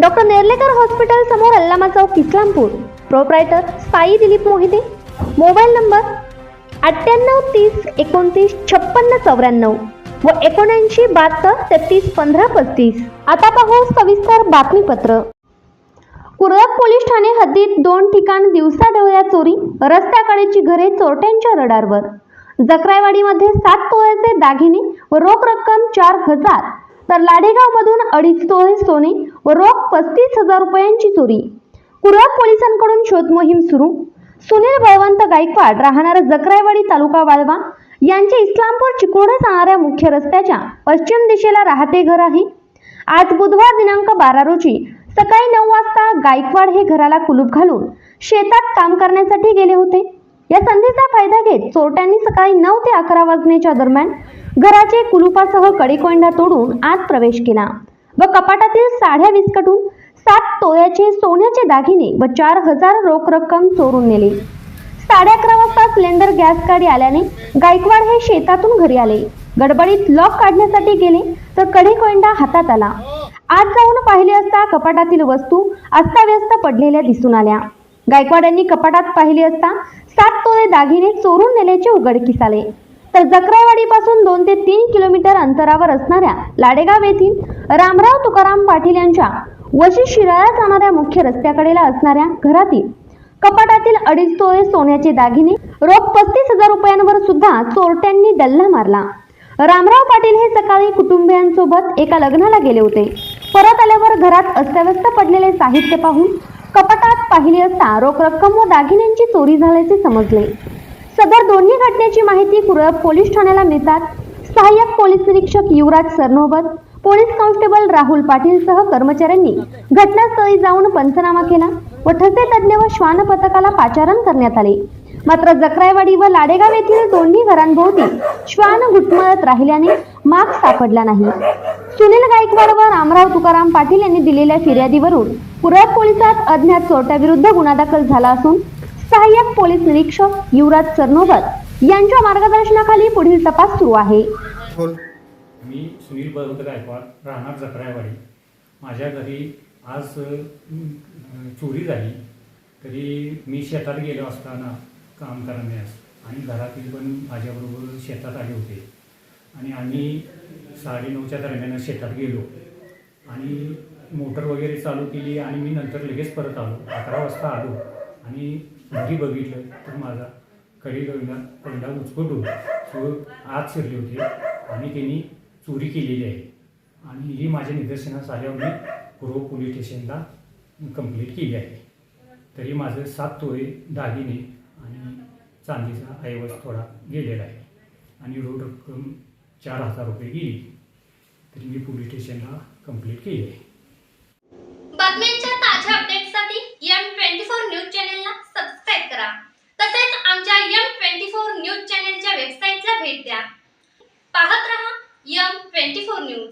Doctor Nerlekar hospital समोर अल्लामा चौक Islampur. Proprietor Sai Dilip Mohite. Mobile number अठ्ठ्याण्णव तीस एकोणतीस छप्पन्न चौऱ्याण्णव व एकोणऐंशी बहात्तर तेहतीस पंधरा पस्तीस. आता पाहू सविस्तर बातमीपत्र. कुरळप पोलीस ठाणे हद्दीत दोन ठिकाण दिवसा ढवळ्या चोरी रस्त्याकडेची घरे चोरट्यांच्या रडारवर. जकरायवाडीमध्ये सात तोळ्याचे दागिने व रोख रक्कम चार हजार. तर लाडेगावमधून अडीच तोळे सोने व रोख पस्तीस हजार रुपयांची चोरी. कुरळप पोलिसांकडून शोध मोहीम सुरू. सुनील बळवंत गायकवाड राहणारा जकरायवाडी तालुका वाळवा यांचे इस्लामपूर चिकोडा जाणाऱ्या मुख्य रस्त्याच्या पश्चिम दिशेला राहते घर आहे. आज बुधवार दिनांक बारा रोजी सकाळी नऊ वाजता गायकवाड हे घराला कुलूप घालून शेतात काम करण्यासाठी गेले होते. या संधीचा फायदा घेत चोरट्यांनी सकाळी नऊ ते अकरा वाजण्याच्या दरम्यान घराचे कुलुपासह कडेकोंडा तोडून आत प्रवेश केला व कपाटातील साड्या विस्कटून सात तोळ्याचे सोन्याचे दागिने व चार हजार रोख रक्कम चोरून नेले. साडे अकरा वाजता सिलेंडर गॅस गाडी आल्याने गायकवाड हे शेतातून घरी आले. गडबडीत लॉक काढण्यासाठी गेले तर कडेकोंडा हातात आला. आत जाऊन पाहिले असता कपाटातील वस्तू अस्ताव्यस्त पडलेल्या दिसून आल्या. गायकवाड यांनी कपाटात पाहिले असता सात तोळे दागिने चोरून नेल्याचे उघडकीस आले. तर जकरायवाडीपासून दोन ते तीन किलोमीटर अंतरावर असणाऱ्या लाडेगाव येथील रामराव तुकाराम पाटील यांच्या वशी शिराळा जाणाऱ्या मुख्य रस्त्याकडेला असणाऱ्या घरातील कपाटातील अडीच तोळे सोन्याचे दागिने रोख पस्तीस हजार रुपयांवर सुद्धा चोरट्यांनी डल्ला मारला. रामराव पाटील हे सकाळी कुटुंबियांसोबत एका लग्नाला गेले होते. परत आल्यावर घरात अस्ताव्यस्त पडलेले साहित्य पाहून कपाटात पाहिली असता रोख रक्कम व दागिन्यांची चोरी झाल्याचे समजले. सदर दोन्ही घटनेची माहिती कुरळप पोलीस ठाण्याला मिळतात. सहाय्यक पोलीस निरीक्षक युवराज सरनोबत पोलीस कॉन्स्टेबल राहुल पाटील सह कर्मचाऱ्यांनी घटनास्थळी जाऊन पंचनामा केला व ठसे तज्ज्ञ व श्वान पथकाला पाचारण करण्यात आले. मात्र जकरायवाडी व लाडेगाव येथील दोन्ही घरांभोवती श्वान घुटमळत राहिल्याने माग सापडला नाही. सुनील गायकवाड व रामराव तुकाराम पाटील यांनी दिलेल्या फिर्यादीवरून पुरळ पोलिसात अज्ञात चोरट्याविरुद्ध गुन्हा दाखल झाला असून सहाय्यक पोलीस निरीक्षक युवराज सरनोबत यांच्या मार्गदर्शनाखाली पुढील तपास सुरू आहे. मी सुनील बळवंत गायकवाड राहणार जकरायवाडी. माझ्या घरी आज चोरी झाली. तरी मी शेतात गेलो असताना काम करण्यास आणि घरातील पण माझ्याबरोबर शेतात आले होते. आणि आम्ही साडेनऊच्या दरम्यान शेतात गेलो. आणि मोटर वगैरे चालू केली आणि मी नंतर लगेच परत आलो. अकरा वाजता आलो. आणि घरी बघितलं तर माझा कडी कोंडा कोंडा उचकटून चोर आत शिरले होते आणि त्यांनी चोरी केलेली आहे. आणि ही माझ्या निदर्शनास आल्यावर मी पूर्व पोलीस स्टेशनला कंप्लीट केली आहे. तरी माझं सात तोळे दागिने आणि चांदीचा ऐवज थोडा गेलेला आहे. आणि रोड रक्कम चार हजार रुपये गेली. तरी मी पोलीस स्टेशनला कंप्लीट केली आहे. आमच्या यम ट्वेंटी फोर न्यूज चॅनेलच्या वेबसाईटला भेट द्या. पाहत रहा यम ट्वेंटी फोर न्यूज.